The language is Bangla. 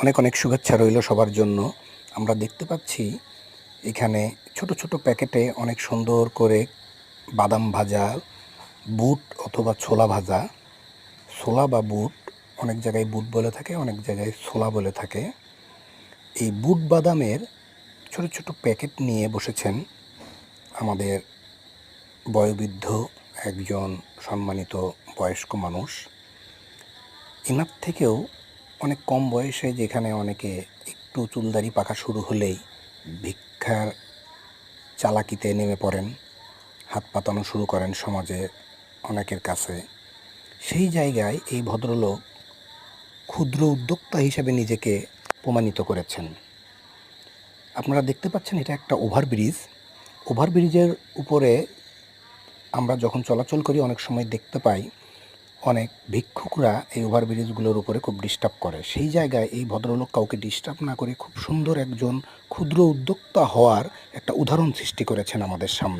অনেক অনেক শুভেচ্ছা রইল সবার জন্য। আমরা দেখতে পাচ্ছি এখানে ছোট ছোট প্যাকেটে অনেক সুন্দর করে বাদাম ভাজা, বুট অথবা ছোলা ভাজা। ছোলা বা বুট অনেক জায়গায় বুট বলে থাকে, অনেক জায়গায় ছোলা বলে থাকে। এই বুট বাদামের ছোট ছোট প্যাকেট নিয়ে বসেছেন আমাদের বয়োবৃদ্ধ একজন সম্মানিত বয়স্ক মানুষ। এনার থেকেও অনেক কম বয়সে যেখানে অনেকে একটু চুলদারি পাকা শুরু হলেই ভিক্ষার চালাকিতে নেমে পড়েন, হাত পাতানো শুরু করেন সমাজে অনেকের কাছে। সেই জায়গায় এই ভদ্রলোক ক্ষুদ্র উদ্যোক্তা হিসেবে নিজেকে প্রমাণিত করেছেন। আপনারা দেখতে পাচ্ছেন এটা একটা ওভারব্রিজ। ওভারব্রিজের উপরে আমরা যখন চলাচল করি অনেক সময় দেখতে পাই অনেক ভিক্ষুকরা এই ওভারব্রিজগুলোর উপরে খুব ডিস্টার্ব করে। সেই জায়গায় এই ভদ্রলোক কাউকে ডিস্টার্ব না করে খুব সুন্দর একজন ক্ষুদ্র উদ্যোক্তা হওয়ার একটা উদাহরণ সৃষ্টি করেছেন আমাদের সামনে।